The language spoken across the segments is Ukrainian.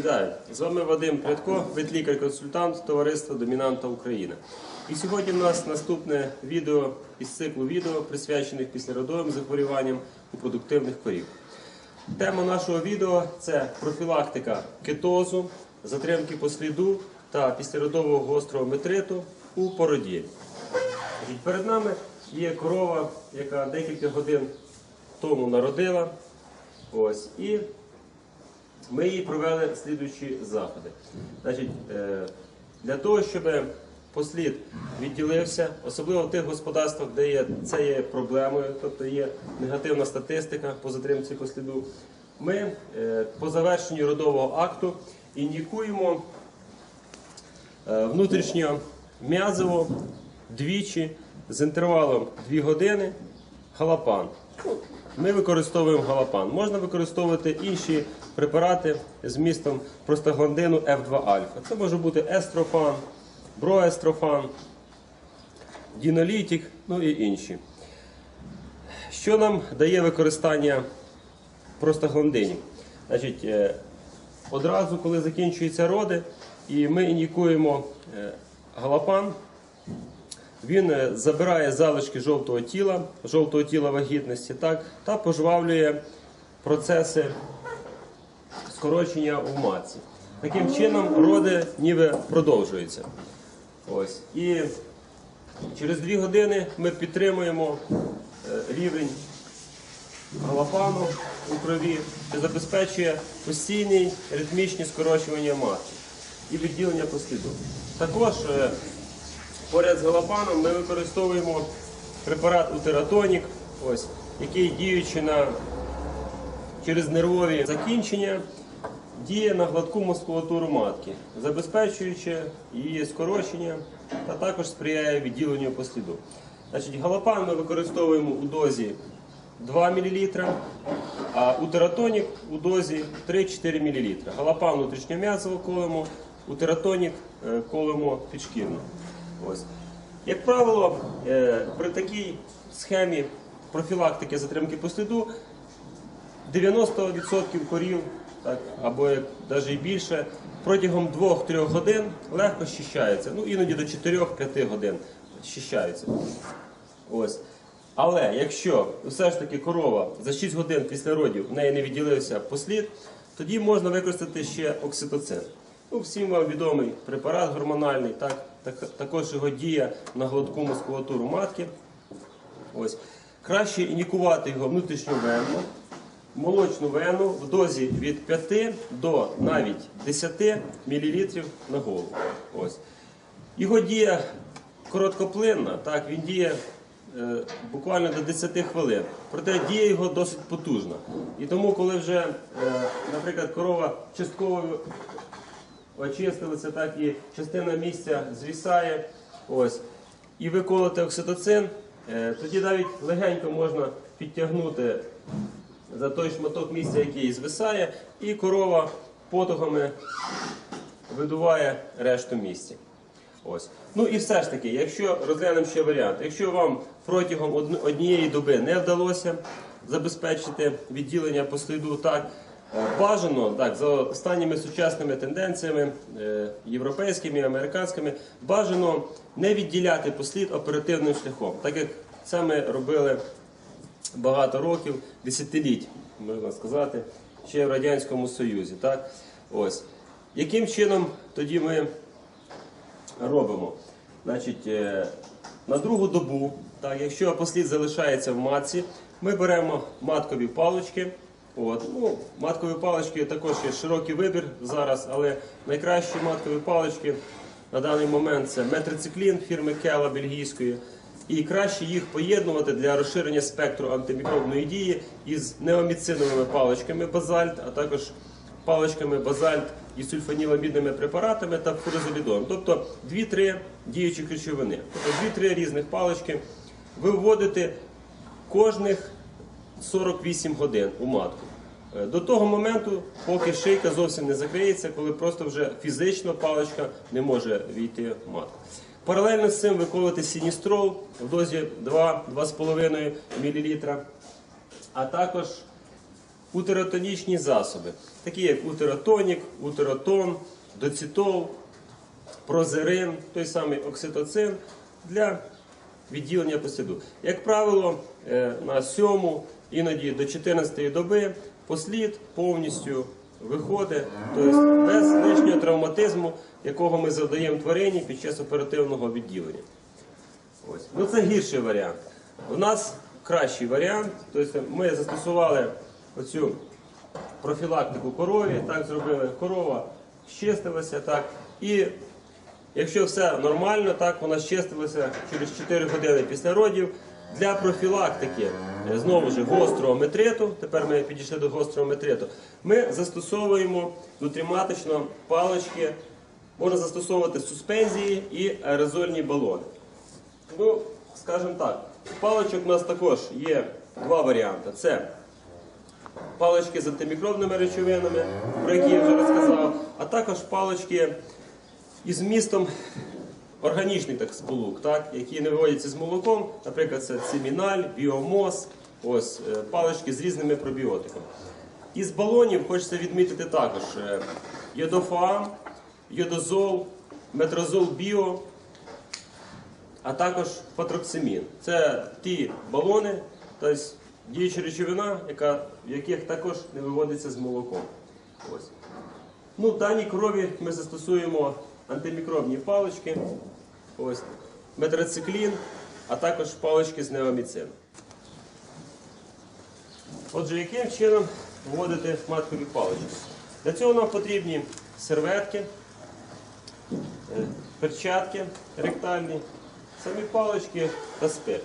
Вітаю! З вами Вадим Прядко, ветлікар-консультант товариства Домінанта Україна. І сьогодні в нас наступне відео із циклу відео, присвячених післяродовим захворюванням у продуктивних корів. Тема нашого відео це профілактика кетозу, затримки по сліду та післяродового гострого метриту у породі. І Перед нами є корова, яка декілька годин тому народила. Ось, і ми їй провели слідуючі заходи. Значить, е, для того, щоб послід відділився, особливо в тих господарствах, де є, це є проблемою, тобто є негативна статистика по затримці посліду, ми е, по завершенню родового акту індикуємо е, внутрішньо м'язово двічі з інтервалом 2 години галапан. Ми використовуємо галапан. Можна використовувати інші препарати з містом простагландину F2 альфа. Це може бути естрофан, броестрофан, дінолітік, ну і інші. Що нам дає використання простагландинів? Значить, е, одразу, коли закінчуються роди, і ми ін'єкуємо е, галапан, він е, забирає залишки жовтого тіла, жовтого тіла вагітності, так, та пожвавлює процеси скорочення у матці. Таким чином роди ніби продовжуються. Ось. І через дві години ми підтримуємо е, рівень галапану у крові, що забезпечує постійні ритмічні скорочування матки і відділення посліду. Також е, поряд з галапаном ми використовуємо препарат Утератонік, ось, який діючи на, через нервові закінчення, діє на гладку мускулатуру матки, забезпечуючи її скорочення та також сприяє відділенню посліду. Значить, галапан ми використовуємо у дозі 2 мл, а утератонік у дозі 3-4 мл. Галапан внутрішньом'язово колемо, утератонік е, колемо підшкірно. Ось. Як правило, е, при такій схемі профілактики затримки по сліду 90% корів, так, або як навіть і більше, протягом 2-3 годин легко щищаються. Ну, іноді до 4-5 годин щищаються. Ось. Але якщо все ж таки корова за 6 годин після родів в неї не відділився послід, тоді можна використати ще окситоцин. Ну, всім вам відомий препарат гормональний, так, так, також його дія на гладку мускулатуру матки. Ось. Краще інікувати його внутрішню вену, молочну вену в дозі від 5 до навіть 10 мл на голову. Ось. Його дія короткоплинна, так, він діє е, буквально до 10 хвилин. Проте дія його досить потужна. І тому, коли вже, е, наприклад, корова частково очистилися, так і частина місця звісає. Ось. І ви колите окситоцин, е, тоді навіть легенько можна підтягнути за той шматок місця, який звисає, і корова потугами видуває решту місця. Ось. Ну і все ж таки, якщо розглянемо ще варіант, якщо вам протягом однієї доби не вдалося забезпечити відділення по сліду так, е, бажано так, за останніми сучасними тенденціями, е, європейськими, американськими, бажано не відділяти послід оперативним шляхом, так як це ми робили багато років, десятиліть, можна сказати, ще в Радянському Союзі. Так? Ось. Яким чином тоді ми робимо? Значить, е, на другу добу, так, якщо послід залишається в матці, ми беремо маткові палички. От, ну, маткові палички також є широкий вибір зараз, але найкращі маткові палички на даний момент це метрициклін фірми Кела бельгійської. І краще їх поєднувати для розширення спектру антимікробної дії із неоміциновими паличками базальт, а також паличками базальт і сульфаніламідними препаратами та фурозолідоном. Тобто 2-3 діючі речовини. Тобто 2-3 різних палички ви вводите кожних 48 годин у матку. Е, До того моменту, поки шийка зовсім не закриється, коли просто вже фізично паличка не може війти в матку. Паралельно з цим ви колите сіністрол в дозі 2-2,5 мл, а також утеротонічні засоби, такі як утеротонік, утеротон, доцітол, прозерин, той самий окситоцин для відділення посліду. Як правило, е, на 7, іноді до 14 доби послід повністю виходить, тобто без лишнього травматизму, якого ми завдаємо тварині під час оперативного відділення. Ось. Ну це гірший варіант. У нас кращий варіант. Тобто ми застосували оцю профілактику корові, так зробили. Корова щистилася, так. І якщо все нормально, так вона щистилася через 4 години після родів. Для профілактики е, знову ж гострого метриту, тепер ми підійшли до гострого метриту, ми застосовуємо нутріматично палички, можна застосовувати суспензії і аерозольні балони. Ну, скажімо так, паличок у нас також є два варіанти. Це палички з антимікробними речовинами, про які я вже розказав, а також палички із вмістом органічних так, сполук, так, які не виводяться з молоком, наприклад, це циміналь, біомоз, ось, е, палички з різними пробіотиками. Із балонів хочеться відмітити також е, йодофоам, йодозол, метрозол біо, а також патроксимін. Це ті балони, тобто діюча речовина, яка, в яких також не виводиться з молоком. Ось. Ну, в даній крові ми застосуємо антимікробні палички, ось, метроциклін, а також палички з неоміцину. Отже, яким чином вводити маткові палички? Для цього нам потрібні серветки, е, перчатки ректальні, самі палички та спирт.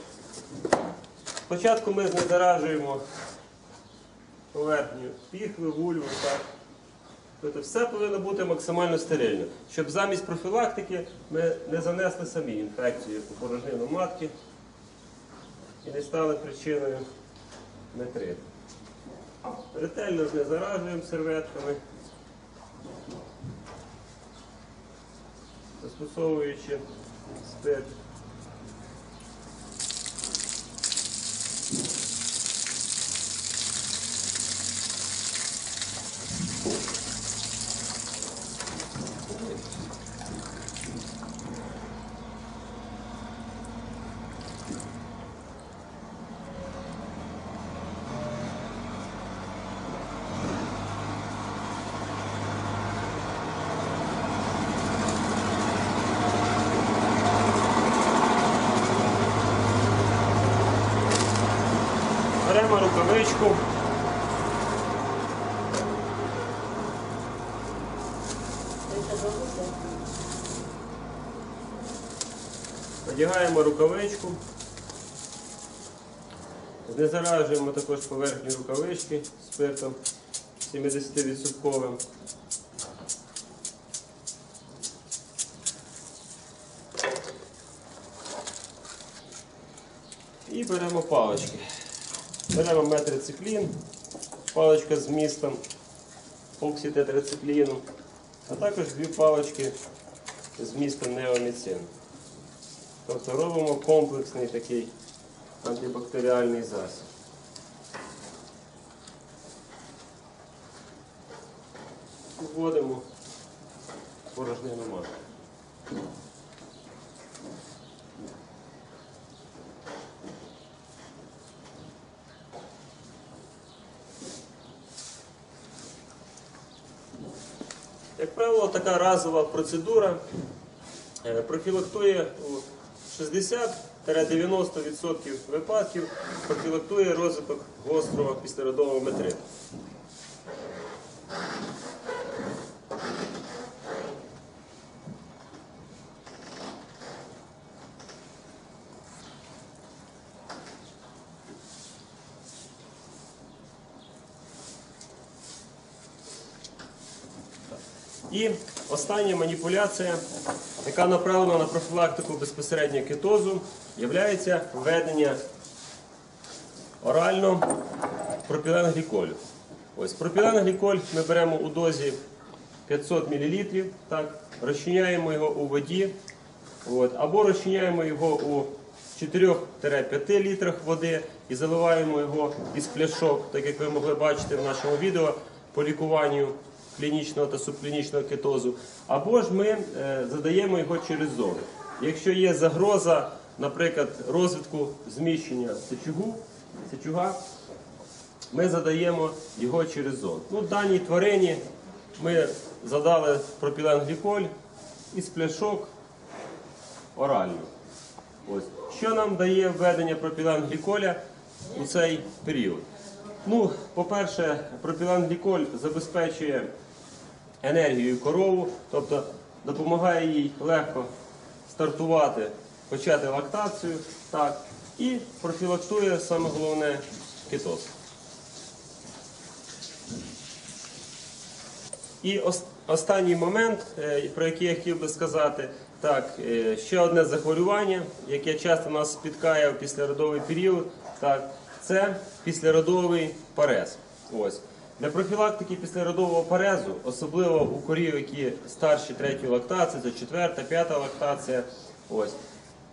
Спочатку ми знезаражуємо поверхню піхви, вульву. Так. Тобто все повинно бути максимально стерильно, щоб замість профілактики ми не занесли самі інфекцію по порожнину матки і не стали причиною метриту. Ретельно знезаражуємо серветками, застосовуючи спирт. Беремо рукавичку. Надягаємо рукавичку. Знезаражуємо також поверхню рукавички спиртом 70%. І беремо палички. Беремо метрициклін, паличка з містом окситетрицикліну, а також дві палички з містом неоміцин. Тобто робимо комплексний такий антибактеріальний засіб. Вводимо порожнину матки. Як правило, така разова процедура е, профілактує у 60-90% випадків профілактує розвиток гострого післяродового метриту. І остання маніпуляція, яка направлена на профілактику безпосередньо кетозу, є введення орально пропіленгліколю. Ось пропіленгліколь ми беремо у дозі 500 мл, так, розчиняємо його у воді, от, або розчиняємо його у 4-5 літрах води і заливаємо його із пляшок, так як ви могли бачити в нашому відео по лікуванню клінічного та субклінічного кетозу. Або ж ми е, задаємо його через зону. Якщо є загроза, наприклад, розвитку зміщення сечугу, сечуга, ми задаємо його через зону. Ну, даній тварині ми задали пропіленгліколь із пляшок орально. Ось. Що нам дає введення пропіленгліколя у цей період? Ну, по-перше, пропіленгліколь забезпечує енергію корову, тобто допомагає їй легко стартувати, почати лактацію, так, і профілактує саме головне кетоз. І останній момент, е, про який я хотів би сказати, так, е, ще одне захворювання, яке часто нас спіткає в післяродовий період, так, це післяродовий парез. Ось. Для профілактики післяродового парезу, особливо у корів, які старші третьої лактації, це четверта, п'ята лактація, ось,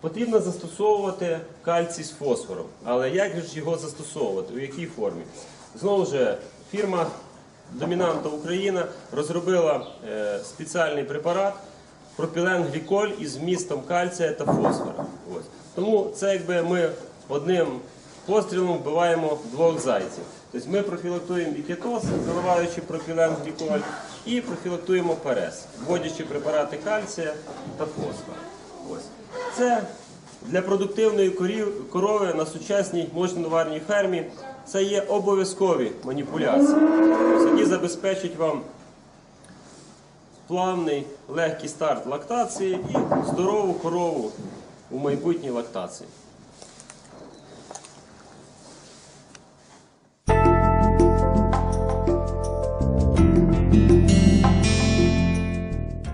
потрібно застосовувати кальцій з фосфором. Але як же його застосовувати? У якій формі? Знову ж, фірма Домінанта Україна розробила е, спеціальний препарат пропіленгліколь із вмістом кальція та фосфора. Ось. Тому це якби ми одним пострілом вбиваємо двох зайців. Тобто ми профілактуємо і кетоз, заливаючи пропіленгліколь, і профілактуємо перес, вводячи препарати кальція та фосфора. Ось. Це для продуктивної корови на сучасній можноварній фермі це є обов'язкові маніпуляції, які забезпечать вам плавний легкий старт лактації і здорову корову у майбутній лактації.